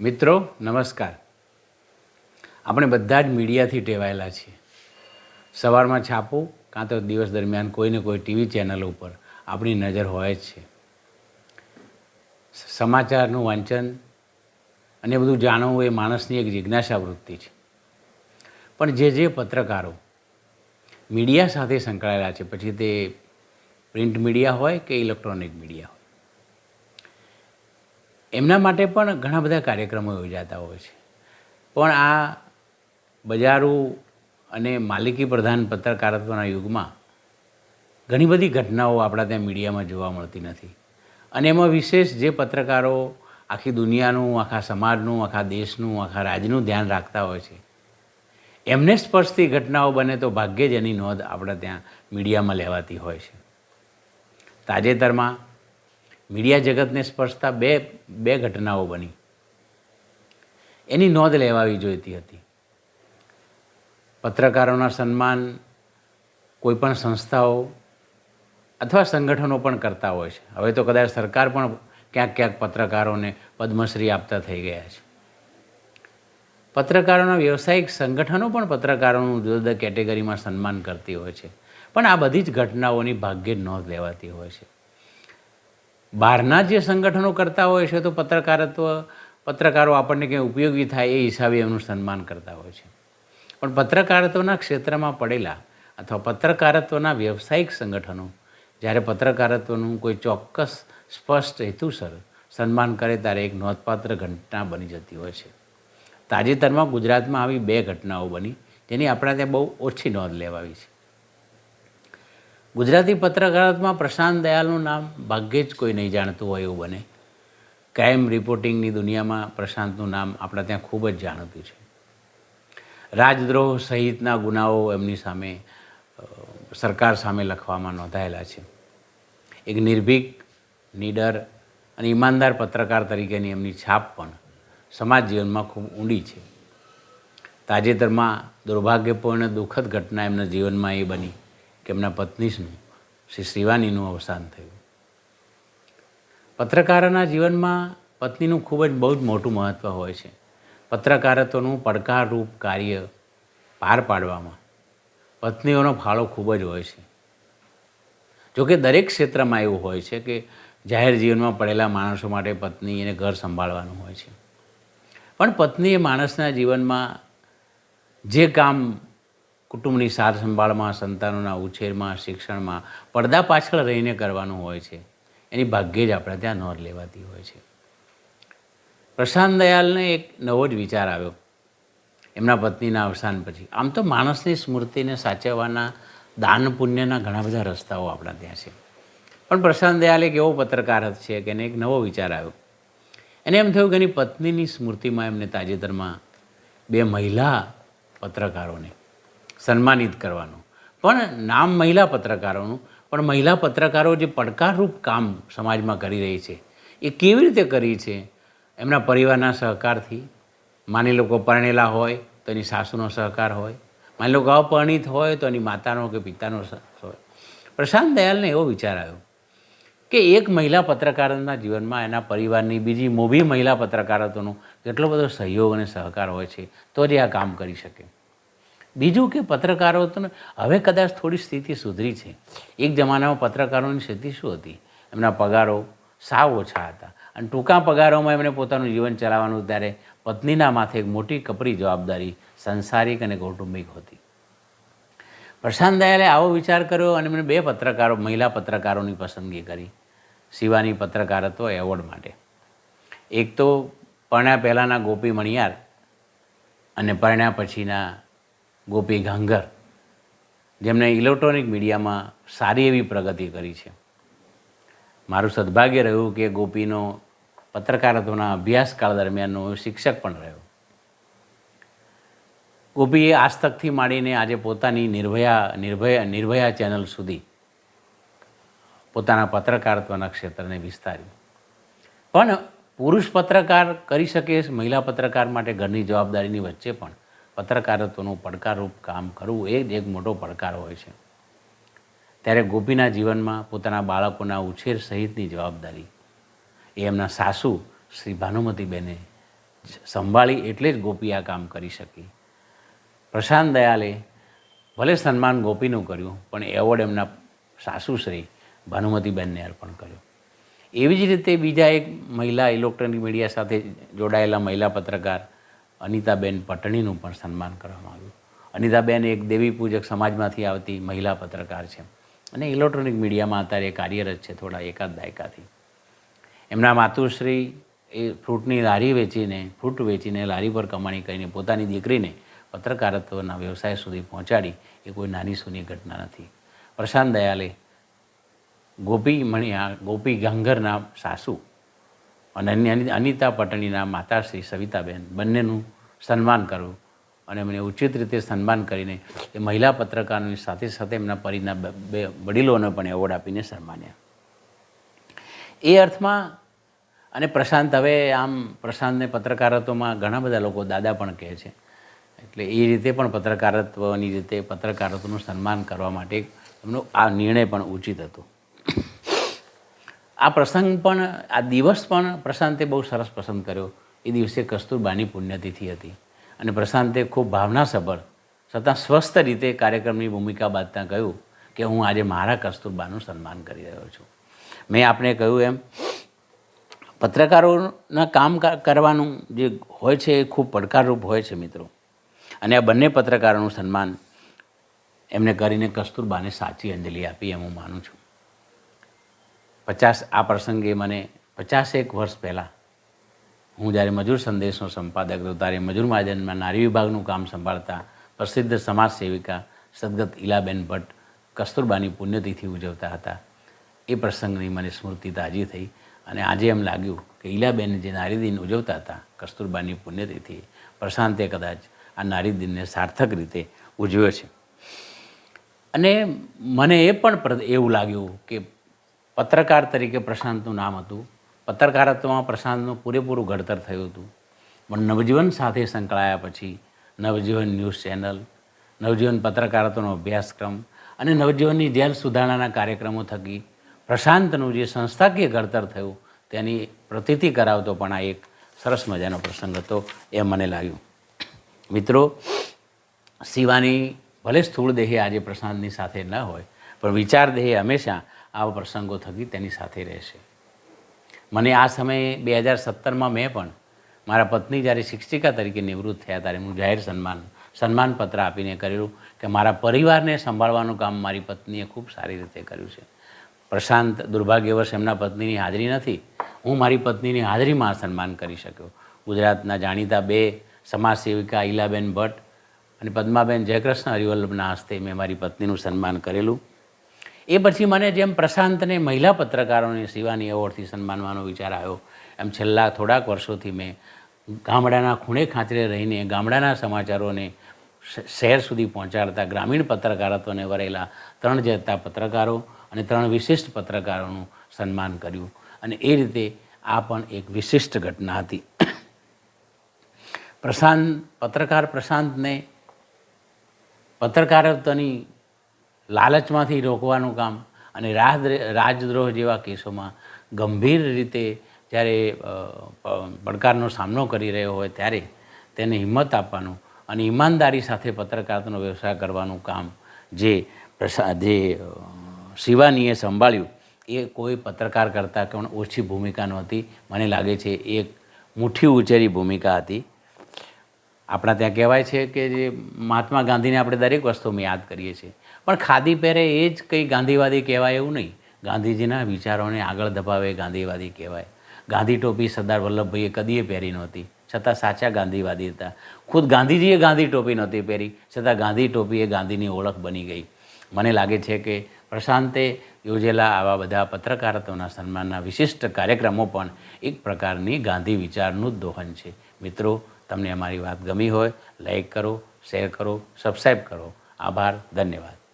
મિત્રો, નમસ્કાર. આપણે બધા જ મીડિયાથી ટેવાયેલા છીએ. સવારમાં છાપું, કાં તો દિવસ દરમિયાન કોઈને કોઈ ટીવી ચેનલ ઉપર આપણી નજર હોય જ છે. સમાચારનું વાંચન અને બધું જાણવું એ માણસની એક જિજ્ઞાસા વૃત્તિ છે. પણ જે જે પત્રકારો મીડિયા સાથે સંકળાયેલા છે, પછી તે પ્રિન્ટ મીડિયા હોય કે ઇલેક્ટ્રોનિક મીડિયા હોય? એમના માટે પણ ઘણા બધા કાર્યક્રમો યોજાતા હોય છે. પણ આ બજારો અને માલિકી પ્રધાન પત્રકારત્વના યુગમાં ઘણી બધી ઘટનાઓ આપણા ત્યાં મીડિયામાં જોવા મળતી નથી. અને એમાં વિશેષ જે પત્રકારો આખી દુનિયાનું, આખા સમાજનું, આખા દેશનું, આખા રાજ્યનું ધ્યાન રાખતા હોય છે, એમને સ્પર્શતી ઘટનાઓ બને તો ભાગ્યે જ એની નોંધ આપણે ત્યાં મીડિયામાં લેવાતી હોય છે. તાજેતરમાં મીડિયા જગતને સ્પર્શતા બે બે ઘટનાઓ બની. એની નોંધ લેવાવી જોઈતી હતી. પત્રકારોના સન્માન કોઈપણ સંસ્થાઓ અથવા સંગઠનો પણ કરતા હોય છે. હવે તો કદાચ સરકાર પણ ક્યાંક ક્યાંક પત્રકારોને પદ્મશ્રી આપતા થઈ ગયા છે. પત્રકારોના વ્યવસાયિક સંગઠનો પણ પત્રકારોનું જુદા જુદા કેટેગરીમાં સન્માન કરતી હોય છે. પણ આ બધી જ ઘટનાઓની ભાગ્યે નોંધ લેવાતી હોય છે. બહારના જે સંગઠનો કરતા હોય છે, તો પત્રકારત્વ, પત્રકારો આપણને કંઈ ઉપયોગી થાય એ હિસાબે એમનું સન્માન કરતા હોય છે. પણ પત્રકારત્વના ક્ષેત્રમાં પડેલા અથવા પત્રકારત્વના વ્યવસાયિક સંગઠનો, જ્યારે પત્રકારત્વનું કોઈ ચોક્કસ સ્પષ્ટ હેતુસર સન્માન કરે, ત્યારે એક નોંધપાત્ર ઘટના બની જતી હોય છે. તાજેતરમાં ગુજરાતમાં આવી બે ઘટનાઓ બની, જેની આપણા ત્યાં બહુ ઓછી નોંધ લેવાવી છે. ગુજરાતી પત્રકારત્વમાં પ્રશાંત દયાલનું નામ ભાગ્યે જ કોઈ નહીં જાણતું હોય એવું બને. ક્રાઇમ રિપોર્ટિંગની દુનિયામાં પ્રશાંતનું નામ આપણા ત્યાં ખૂબ જ જાણીતું છે. રાજદ્રોહ સહિતના ગુનાઓ એમની સામે સરકાર સામે લખવામાં નોંધાયેલા છે. એક નિર્ભીક, નીડર અને ઈમાનદાર પત્રકાર તરીકેની એમની છાપ પણ સમાજ જીવનમાં ખૂબ ઊંડી છે. તાજેતરમાં દુર્ભાગ્યપૂર્ણ દુઃખદ ઘટના એમના જીવનમાં એ બની. કે એમના પત્નીશનું શ્રી શ્રીવાનીનું અવસાન થયું. પત્રકારોના જીવનમાં પત્નીનું ખૂબ જ બહુ જ મોટું મહત્ત્વ હોય છે. પત્રકારત્વનું પડકારરૂપ કાર્ય પાર પાડવામાં પત્નીઓનો ફાળો ખૂબ જ હોય છે. જોકે દરેક ક્ષેત્રમાં એવું હોય છે કે જાહેર જીવનમાં પડેલા માણસો માટે પત્ની એને ઘર સંભાળવાનું હોય છે. પણ પત્ની એ માણસના જીવનમાં જે કામ કુટુંબની સાર સંભાળમાં, સંતાનોના ઉછેરમાં, શિક્ષણમાં, પડદા પાછળ રહીને કરવાનું હોય છે. એની ભાગ્યે જ આપણે ત્યાં નોંધ લેવાતી હોય છે. પ્રશાંત દયાલને એક નવો જ વિચાર આવ્યો. એમના પત્નીના અવસાન પછી. આમ તો માણસની સ્મૃતિને સાચવવાના, દાન પુણ્યના ઘણા બધા રસ્તાઓ આપણા ત્યાં છે. પણ પ્રશાંત દયાલ એક એવો પત્રકાર છે કે એને એક નવો વિચાર આવ્યો. એને એમ થયું કે એની પત્નીની સ્મૃતિમાં એમને તાજેતરમાં બે મહિલા પત્રકારોને સન્માનિત કરવાનું. પણ નામ મહિલા પત્રકારોનું, પણ મહિલા પત્રકારો જે પડકારરૂપ કામ સમાજમાં કરી રહી છે, એ કેવી રીતે કરી છે? એમના પરિવારના સહકારથી. માની લોકો પરણેલા હોય, તો એની સાસુનો સહકાર હોય. માની લોકો અપરિણિત હોય, તો એની માતાનો કે પિતાનો હોય. પ્રશાંત દયાલને એવો વિચાર આવ્યો કે એક મહિલા પત્રકારના જીવનમાં એના પરિવારની બીજી મોભી મહિલા પત્રકારોનો કેટલો બધો સહયોગ અને સહકાર હોય છે, તો જ આ કામ કરી શકે. બીજું કે પત્રકારો તો હવે કદાચ થોડી સ્થિતિ સુધરી છે. એક જમાનામાં પત્રકારોની સ્થિતિ શું હતી? એમના પગારો સાવ ઓછા હતા. અને ટૂંકા પગારોમાં એમણે પોતાનું જીવન ચલાવવાનું ત્યારે પત્નીના માથે એક મોટી કપરી જવાબદારી સંસારિક અને કૌટુંબિક હતી. પ્રશાંત દયાલે આવો વિચાર કર્યો અને એમણે બે પત્રકારો, મહિલા પત્રકારોની પસંદગી કરી. શિવાની પત્રકારત્વ એવોર્ડ માટે. એક તો પરણ્યા પહેલાંના ગોપી મણિયાર અને પરણ્યા પછીના ગોપી ગાંગર જેમણે ઇલેક્ટ્રોનિક મીડિયામાં સારી એવી પ્રગતિ કરી છે. મારું સદભાગ્ય રહ્યું કે ગોપીનો પત્રકારત્વના અભ્યાસકાળ દરમિયાનનો શિક્ષક પણ રહ્યો. ગોપીએ આજતકથી માંડીને આજે પોતાની નિર્ભયા નિર્ભયા નિર્ભયા ચેનલ સુધી પોતાના પત્રકારત્વના ક્ષેત્રને વિસ્તાર્યું. પણ પુરુષ પત્રકાર કરી શકે મહિલા પત્રકાર માટે ઘરની જવાબદારીની વચ્ચે પણ પત્રકારત્વનું પડકારરૂપ કામ કરવું એ જ એક મોટો પડકાર હોય છે. ત્યારે ગોપીના જીવનમાં પોતાના બાળકોના ઉછેર સહિતની જવાબદારી, એ એમના સાસુ શ્રી ભાનુમતીબેને સંભાળી એટલે જ ગોપી આ કામ કરી શકી. પ્રશાંત દયાલે ભલે સન્માન ગોપીનું કર્યું, પણ એવોર્ડ એમના સાસુશ્રી ભાનુમતીબેનને અર્પણ કર્યો. એવી જ રીતે બીજા એક મહિલા, ઇલેક્ટ્રોનિક મીડિયા સાથે જોડાયેલા મહિલા પત્રકાર અનિતાબેન પટણીનું પણ સન્માન કરવામાં આવ્યું. અનિતાબેન એક દેવી પૂજક સમાજમાંથી આવતી મહિલા પત્રકાર છે. અને ઇલેક્ટ્રોનિક મીડિયામાં અત્યારે કાર્યરત છે, થોડા એકાદ દાયકાથી. એમના માતુશ્રી એ ફ્રૂટની લારી વેચીને, ફ્રૂટ વેચીને લારી પર કમાણી કરીને પોતાની દીકરીને પત્રકારત્વના વ્યવસાય સુધી પહોંચાડી, એ કોઈ નાની સૂની ઘટના નથી. પ્રશાંત દયાલે ગોપી મણિયા, ગોપી ગાંઘરના સાસુ અને અનિતા પટણીના માતાશ્રી સવિતાબેન બંનેનું સન્માન કરવું અને એમને ઉચિત રીતે સન્માન કરીને એ મહિલા પત્રકારોની સાથે સાથે એમના પરિના બે વડીલોને પણ એવોર્ડ આપીને સન્માન્યા. એ અર્થમાં અને પ્રશાંત, હવે આમ પ્રશાંતને પત્રકારત્વમાં ઘણા બધા લોકો દાદા પણ કહે છે. એટલે એ રીતે પણ પત્રકારત્વની રીતે પત્રકારત્વનું સન્માન કરવા માટે એમનો આ નિર્ણય પણ ઉચિત હતો. આ પ્રસંગ પણ, આ દિવસ પણ પ્રશાંતે બહુ સરસ પસંદ કર્યો. એ દિવસે કસ્તુરબાની પુણ્યતિથિ હતી. અને પ્રશાંતે ખૂબ ભાવનાસભર છતાં સ્વસ્થ રીતે કાર્યક્રમની ભૂમિકા બાંધતા કહ્યું કે હું આજે મારા કસ્તુરબાનું સન્માન કરી રહ્યો છું. મેં આપને કહ્યું એમ, પત્રકારોના કામ કરવાનું જે હોય છે એ ખૂબ પડકારરૂપ હોય છે મિત્રો. અને આ બંને પત્રકારોનું સન્માન એમને કરીને કસ્તુરબાને સાચી અંજલિ આપી એમ હું માનું છું. પચાસ આ પ્રસંગે મને પચાસેક વર્ષ પહેલાં હું જ્યારે મજૂર સંદેશનો સંપાદક હતો, ત્યારે મજૂર મહાજનમાં નારી વિભાગનું કામ સંભાળતા પ્રસિદ્ધ સમાજ સેવિકા સદગત ઈલાબેન ભટ્ટ કસ્તુરબાની પુણ્યતિથિ ઉજવતા હતા. એ પ્રસંગની મને સ્મૃતિ તાજી થઈ અને આજે એમ લાગ્યું કે ઈલાબેન જે નારી દિન ઉજવતા હતા, કસ્તુરબાની પુણ્યતિથિ, પ્રશાંતે કદાચ આ નારી દિનને સાર્થક રીતે ઉજવ્યો છે. અને મને એ પણ એવું લાગ્યું કે પત્રકાર તરીકે પ્રશાંતનું નામ હતું. પત્રકારત્વમાં પ્રશાંતનું પૂરેપૂરું ઘડતર થયું હતું. પણ નવજીવન સાથે સંકળાયા પછી નવજીવન ન્યૂઝ ચેનલ, નવજીવન પત્રકારત્વનો અભ્યાસક્રમ અને નવજીવનની જેલ સુધારણાના કાર્યક્રમો થકી પ્રશાંતનું જે સંસ્થાકીય ઘડતર થયું તેની પ્રતીતિ કરાવતો પણ આ એક સરસ મજાનો પ્રસંગ હતો એ મને લાગ્યું. મિત્રો, શિવાની ભલે સ્થૂળ દેહે આજે પ્રશાંતની સાથે ન હોય, પણ વિચાર દેહે હંમેશા આવા પ્રસંગો થકી તેની સાથે રહેશે. મને આ સમયે બે હજાર સત્તરમાં મેં પણ મારા પત્ની જ્યારે શિક્ષિકા તરીકે નિવૃત્ત થયા ત્યારે હું જાહેર સન્માન, સન્માનપત્ર આપીને કરેલું કે મારા પરિવારને સંભાળવાનું કામ મારી પત્નીએ ખૂબ સારી રીતે કર્યું છે. પ્રશાંત દુર્ભાગ્યવશ એમના પત્નીની હાજરી નથી. હું મારી પત્નીની હાજરીમાં આ સન્માન કરી શક્યો. ગુજરાતના જાણીતા બે સમાજ સેવિકા ઈલાબેન ભટ્ટ અને પદ્માબેન જયકૃષ્ણ હરિવલ્લભના હસ્તે મેં મારી પત્નીનું સન્માન કરેલું. એ પછી મને જેમ પ્રશાંતને મહિલા પત્રકારોને શિવાની એવોર્ડથી સન્માનવાનો વિચાર આવ્યો, એમ છેલ્લા થોડાક વર્ષોથી મેં ગામડાના ખૂણે ખાંચરે રહીને, ગામડાના સમાચારોને શહેર સુધી પહોંચાડતા ગ્રામીણ પત્રકારત્વને વરેલા ત્રણ જતા પત્રકારો અને ત્રણ વિશિષ્ટ પત્રકારોનું સન્માન કર્યું. અને એ રીતે આ પણ એક વિશિષ્ટ ઘટના હતી. પ્રશાંત, પત્રકાર પ્રશાંતને પત્રકારત્વની લાલચમાંથી રોકવાનું કામ અને રાજ રાજદ્રોહ જેવા કેસોમાં ગંભીર રીતે જ્યારે પડકારનો સામનો કરી રહ્યો હોય ત્યારે તેને હિંમત આપવાનું અને ઈમાનદારી સાથે પત્રકારત્વનો વ્યવસાય કરવાનું કામ જે પ્રસાદ જે શિવાનીએ સંભાળ્યું, એ કોઈ પત્રકાર કરતાં પણ ઓછી ભૂમિકા નહોતી મને લાગે છે એક મુઠ્ઠી ઉચેરી ભૂમિકા હતી. આપણા ત્યાં કહેવાય છે કે જે મહાત્મા ગાંધીને આપણે દરેક વસ્તુમાં યાદ કરીએ છીએ. પણ ખાદી પહેરે એ જ કંઈ ગાંધીવાદી કહેવાય એવું નહીં. ગાંધીજીના વિચારોને આગળ ધપાવે ગાંધીવાદી કહેવાય. ગાંધી ટોપી સરદાર વલ્લભભાઈએ કદીએ પહેરી નહોતી, છતાં સાચા ગાંધીવાદી હતા. ખુદ ગાંધીજીએ ગાંધી ટોપી નહોતી પહેરી, છતાં ગાંધી ટોપી એ ગાંધીની ઓળખ બની ગઈ. મને લાગે છે કે પ્રશાંતે યોજેલા આવા બધા પત્રકારત્વના સન્માનના વિશિષ્ટ કાર્યક્રમો પણ એક પ્રકારની ગાંધી વિચારનું જ દોહન છે. મિત્રો તમને અમારી વાત ગમી હોય લાઈક કરો શેર કરો સબસ્ક્રાઈબ કરો. આભાર ધન્યવાદ.